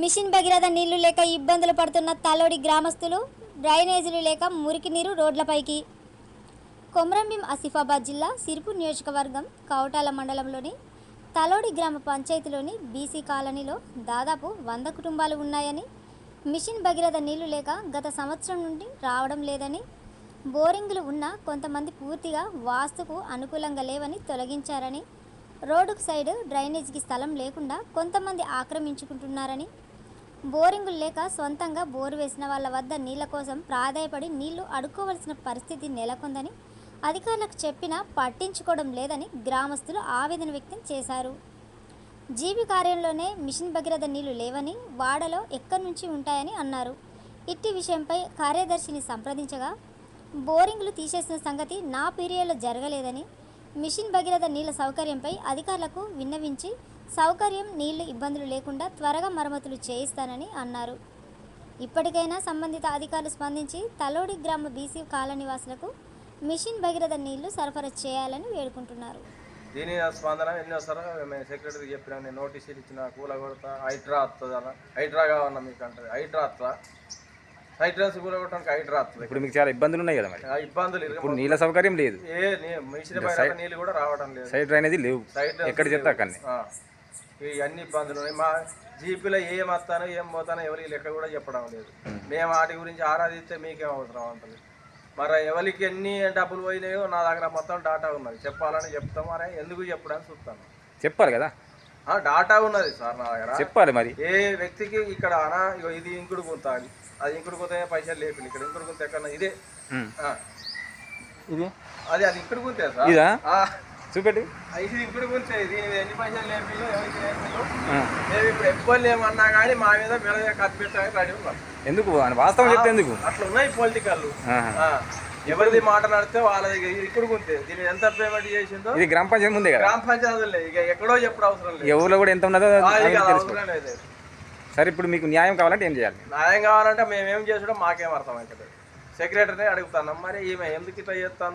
Machine Bhagiratha నీళ్ళు లేక ఇబ్బందులు పడుతున్న తలోడి గ్రామస్తులు డ్రైనేజీలు లేక మురికి నీరు రోడ్లపైకి. కొమరంభీం ఆసిఫాబాద్ జిల్లా సిర్పూర్ నియోజకవర్గం కౌటాల మండలంలోని తలోడి గ్రామ పంచాయతీలోని బీసీ కాలనీలో దాదాపు వంద కుటుంబాలు ఉన్నాయని మిషన్ భగీరథ నీళ్ళు లేక గత సంవత్సరం నుండి రావడం లేదని బోరింగులు ఉన్న కొంతమంది పూర్తిగా వాస్తుకు అనుకూలంగా లేవని తొలగించారని రోడ్డుకు సైడ్ డ్రైనేజీకి స్థలం లేకుండా కొంతమంది ఆక్రమించుకుంటున్నారని. బోరింగులు లేక సొంతంగా బోరు వేసిన వాళ్ళ వద్ద నీళ్ళ కోసం ప్రాధాయపడి నీళ్ళు అడుక్కోవలసిన పరిస్థితి నెలకొందని అధికారులకు చెప్పినా పట్టించుకోవడం లేదని గ్రామస్తులు ఆవేదన వ్యక్తం చేశారు. జీబీ కార్యంలోనే మిషన్ భగీరథ నీళ్ళు లేవని వాడలో ఎక్కడి నుంచి ఉంటాయని అన్నారు. ఇట్టి విషయంపై కార్యదర్శిని సంప్రదించగా బోరింగ్లు తీసేసిన సంగతి నా పీరియడ్లో జరగలేదని మిషన్ భగీరథ నీళ్ళ సౌకర్యంపై అధికారులకు విన్నవించి సౌకర్యం నీళ్ళు ఇబ్బందులు లేకుండా త్వరగా మరమ్మతులు చేయిస్తానని అన్నారు. ఇప్పటికైనా సంబంధిత అధికారులు స్పందించి తలోడి గ్రామ బీసీ కాలనీవాసులకు మిషన్ భగీరథ నీళ్ళు సరఫరా చేయాలని వేడుకుంటున్నారు. దీని స్పందన ఎన్ని మేము సెక్రటరీకి చెప్పినా నేను నోటీసులు ఇచ్చిన కూల కొడతా హైడ్రా వస్తుంది హైడ్రా కావాలన్నా మీకు అంటే హైడ్రా వస్తా హైడ్రాస్ కూల కొట్టడానికి హైడ్రా వస్తుంది. ఇప్పుడు మీకు చాలా ఇబ్బందులు ఉన్నాయి కదా మరి? ఆ ఇబ్బందులు ఇరగ- ఇప్పుడు నీళ్ళ సౌకర్యం లేదు. ఏ మిషన్ బయట నీళ్ళు కూడా రావడం లేదు. సైడ్ డ్రైనేజీ లేవు. సైడ్ ఎక్కడ చెప్తే అక్కడనే? ఆ. ఈ అన్ని ఇబ్బందులు ఉన్నాయి. మా జీపీలో ఏం వస్తానో ఏం పోతానో ఎవరికి లెక్క కూడా చెప్పడం లేదు. మేము వాటి గురించి ఆరాధిస్తే మీకేం అవసరం అంటది. మరి ఎవరికి ఎన్ని డబ్బులు పోయినాయో నా దగ్గర మొత్తం డాటా ఉన్నది. చెప్పాలని చెప్తాం మరి ఎందుకు చెప్పడానికి చూస్తాను. చెప్పాలి కదా? డాటా ఉన్నది సార్ నా దగ్గర. చెప్పాలి మరి. ఏ వ్యక్తికి ఇక్కడ అనా ఇగో ఇది ఇంకుడు గుంత అది. అది ఇంకుడు గుంత పైసలు లేపింది ఇక్కడ ఇంకుడు గుంత ఎక్కడ ఇదే. ఇది? అది అది ఇంకుడు గుంతే సార్. ఇదా? ఆ, చూపెట్టి. ఇది ఇంకుడు దీని మీద ఎన్ని పైసలు లేపిల్లో ఎవరికి. మేము ఇప్పుడు ఎవ్వరు ఏమన్నా కానీ మా మీద మెడ కత్తి పెట్టడానికి రెడీ ఉన్నాం. ఎందుకు? అని వాస్తవం చెప్తే ఎందుకు? అట్లా ఉన్నాయి పొలిటికల్. ఎవరిది మాట నడితే వాళ్ళ దగ్గర ఇది ఇక్కడ గుంతే. దీని ఎంత పేమెంట్ చేసిందో? ఇది గ్రామ పంచాయతీ ముందే కదా? గ్రామ పంచాయతీలే ఇక ఎక్కడో చెప్పుడు అవసరం లేదు. ఎవరిలో కూడా ఎంత ఉన్నదో అవసరం లేదు. సరే ఇప్పుడు మీకు న్యాయం కావాలంటే ఏం చేయాలి? న్యాయం కావాలంటే మేము ఏం చేసుడో మాకేం అర్థమవుతుంది సెక్రటరీని అడుగుతున్నాం మరి ఈమె ఎందుకు ఇట్లా చేస్తాను